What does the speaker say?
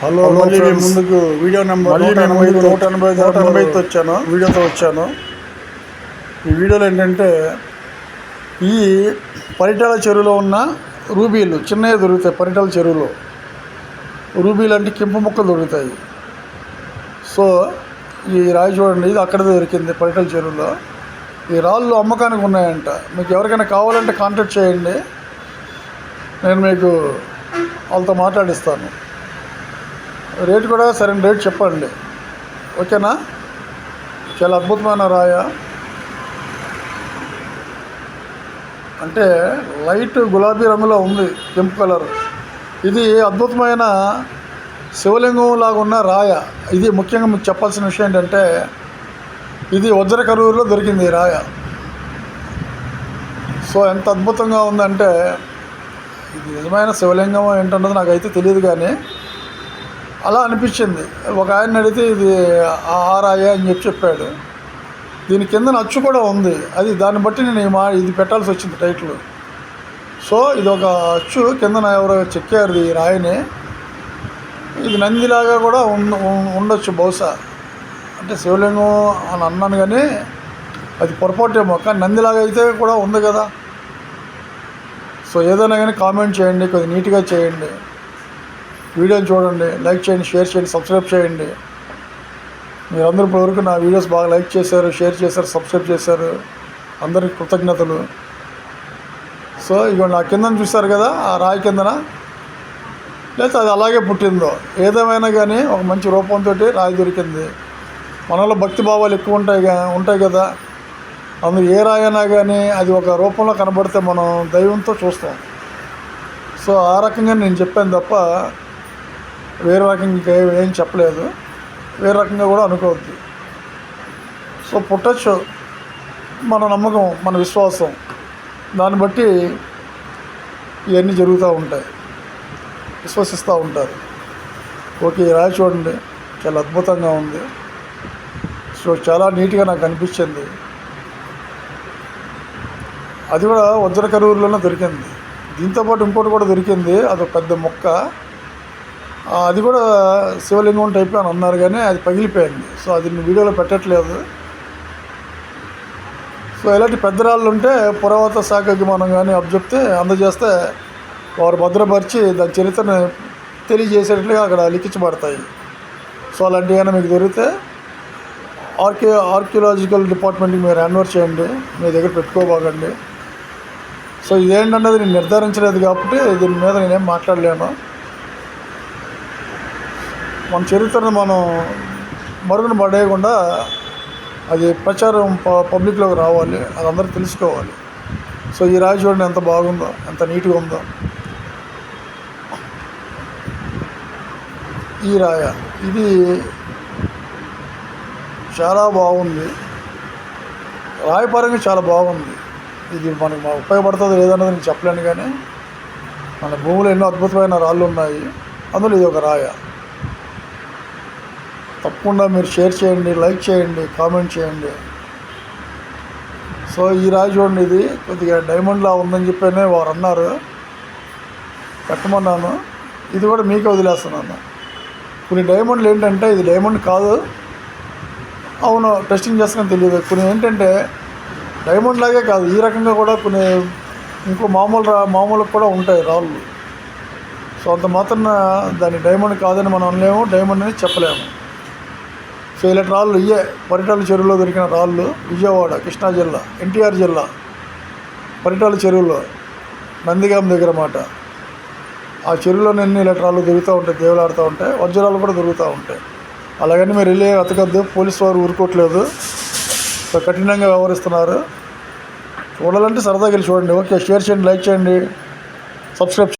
Hello మళ్ళీ friends. ముందుకు video number మళ్ళీ నూట ఎనభై నూట ఎనభై నూట ఎనభై ఐదుతో వచ్చాను వీడియోతో వచ్చాను. ఈ వీడియోలో ఏంటంటే ఈ పరిటాల చెరువులో ఉన్న రూబీలు చిన్నవి దొరుకుతాయి పరిటాల చెరువులో. రూబీలు అంటే కెంపు ముక్కలు దొరుకుతాయి. సో ఈ రాయి చూడండి ఇది అక్కడ దొరికింది పరిటాల చెరువులో. ఈ రాళ్ళు అమ్మకానికి ఉన్నాయంట. మీకు ఎవరికైనా కావాలంటే కాంటాక్ట్ చేయండి. నేను మీకు వాళ్ళతో మాట్లాడిస్తాను. రేట్ కూడా సరైన రేట్ చెప్పండి ఓకేనా? చాలా అద్భుతమైన రాయ. అంటే లైట్ గులాబీ రంగులో ఉంది కెంపు కలర్. ఇది అద్భుతమైన శివలింగం లాగా ఉన్న రాయ. ఇది ముఖ్యంగా మీకు చెప్పాల్సిన విషయం ఏంటంటే ఇది వజ్ర కరూరులో దొరికింది ఈ రాయ. సో ఎంత అద్భుతంగా ఉందంటే ఇది నిజమైన శివలింగం ఏంటన్నది నాకైతే తెలియదు కానీ అలా అనిపించింది. ఒక ఆయన అడిగితే ఇది ఆరాయే అని చెప్పి చెప్పాడు. దీని కింద అచ్చు కూడా ఉంది. అది దాన్ని బట్టి నేను మా ఇది పెట్టాల్సి వచ్చింది టైటిల్. సో ఇది ఒక అచ్చు కింద ఎవరో చెక్కారు ఈ రాయిని. ఇది నందిలాగా కూడా ఉం- ఉండొచ్చు బహుశా. అంటే శివలింగం అని అన్నాను కానీ అది పొరపాటేమో. కానీ నందిలాగా అయితే కూడా ఉంది కదా. సో ఏదైనా కానీ కామెంట్ చేయండి కొద్దిగా నీట్గా చేయండి. వీడియోని చూడండి లైక్ చేయండి షేర్ చేయండి సబ్స్క్రైబ్ చేయండి. మీరందరూ ఇప్పటివరకు నా వీడియోస్ బాగా లైక్ చేశారు షేర్ చేశారు సబ్స్క్రైబ్ చేశారు. అందరికి కృతజ్ఞతలు. సో ఇగో నా కిందన చూస్తారు కదా ఆ రాయి కిందన? లేకపోతే అది అలాగే పుట్టిందో? ఏదేమైనా కానీ ఒక మంచి రూపంతో రాయి దొరికింది. మనలో భక్తి భావాలు ఎక్కువ ఉంటాయి ఉంటాయి కదా. అందుకు ఏ రాయి అయినా కానీ అది ఒక రూపంలో కనబడితే మనం దైవంతో చూస్తాం. సో ఆ రకంగా నేను చెప్పాను తప్ప వేరే రకంగా ఇంకా ఏం చెప్పలేదు. వేరే రకంగా కూడా అనుకోవద్దు. సో పుట్టచ్చు మన నమ్మకం మన విశ్వాసం. దాన్ని బట్టి ఇవన్నీ జరుగుతూ ఉంటాయి. విశ్వసిస్తూ ఉంటారు. ఓకే ఈ రాయి చూడండి. చాలా అద్భుతంగా ఉంది. సో చాలా నీట్గా నాకు అనిపించింది. అది కూడా వజ్ర కరూరులోనే దొరికింది దీంతోపాటు ఇంకోటి కూడా దొరికింది. అది పెద్ద మొక్క. అది కూడా శివలింగం టైప్ అని అన్నారు కానీ అది పగిలిపోయింది. సో అది వీడియోలో పెట్టట్లేదు. సో ఇలాంటి పెద్ద రాళ్ళు ఉంటే పురావత శాఖకి మనం కానీ అబ్జెప్తే అందజేస్తే వారు భద్రపరిచి దాని చరిత్రను తెలియజేసేటట్లుగా అక్కడ లిఖించబడతాయి. సో అలాంటివి మీకు దొరికితే ఆర్కే ఆర్కియలాజికల్ డిపార్ట్మెంట్కి మీరు హ్యాండ్ఓవర్ చేయండి. మీ దగ్గర పెట్టుకోబాగండి సో ఇదేంటన్నది నేను నిర్ధారించలేదు కాబట్టి దీని మీద నేనేం మాట్లాడలేను. మన చరిత్రను మనం మరుగున పడేయకుండా అది ప్రచారం ప- పబ్లిక్లోకి రావాలి. అది అందరూ తెలుసుకోవాలి. సో ఈ రాయి చూడండి ఎంత బాగుందో ఎంత నీట్గా ఉందో. ఈ రాయ ఇది చాలా బాగుంది. రాయపరంగా చాలా బాగుంది. ఇది మనకి ఉపయోగపడుతుంది ఉపయోగపడుతుందో లేదన్నది నేను చెప్పలేను కానీ మన భూమిలో ఎన్నో అద్భుతమైన రాళ్ళు ఉన్నాయి. అందులో ఇది ఒక రాయ. తప్పకుండా మీరు షేర్ చేయండి లైక్ చేయండి కామెంట్ చేయండి. సో ఈ రాయి చూడండి ఇది కొద్దిగా డైమండ్లా ఉందని చెప్పనే వారు అన్నారు. పెట్టమన్నాను ఇది కూడా మీకే వదిలేస్తున్నాను. కొన్ని డైమండ్లు ఏంటంటే ఇది డైమండ్ కాదు. అవును టెస్టింగ్ చేస్తానని తెలియదు. కొన్ని ఏంటంటే డైమండ్ లాగే కాదు. ఈ రకంగా కూడా కొన్ని ఇంకో మామూలు రా మామూలు కూడా ఉంటాయి రాళ్ళు. సో అంత మాత్రం దాన్ని డైమండ్ కాదని మనం అనలేము డైమండ్ అని చెప్పలేము. సో ఇలాంటి రాళ్ళు ఇయ్యే పరిటాల చెరువులో దొరికిన రాళ్ళు విజయవాడ కృష్ణా జిల్లా ఎన్టీఆర్ జిల్లా పరిటాల చెరువులో నందిగాం దగ్గర మాట. ఆ చెరువులో ఎన్ని ఇలాంటి రాళ్ళు దొరుకుతూ ఉంటాయి దేవులాడుతూ ఉంటాయి వజ్రాలు కూడా దొరుకుతూ ఉంటాయి. అలాగని మీరు వెళ్ళి వెతకద్దు పోలీసు వారు ఊరుకోవట్లేదు సో కఠినంగా వ్యవహరిస్తున్నారు. చూడాలంటే సరదాగా వెళ్ళి చూడండి. ఓకే షేర్ చేయండి లైక్ చేయండి సబ్స్క్రైబ్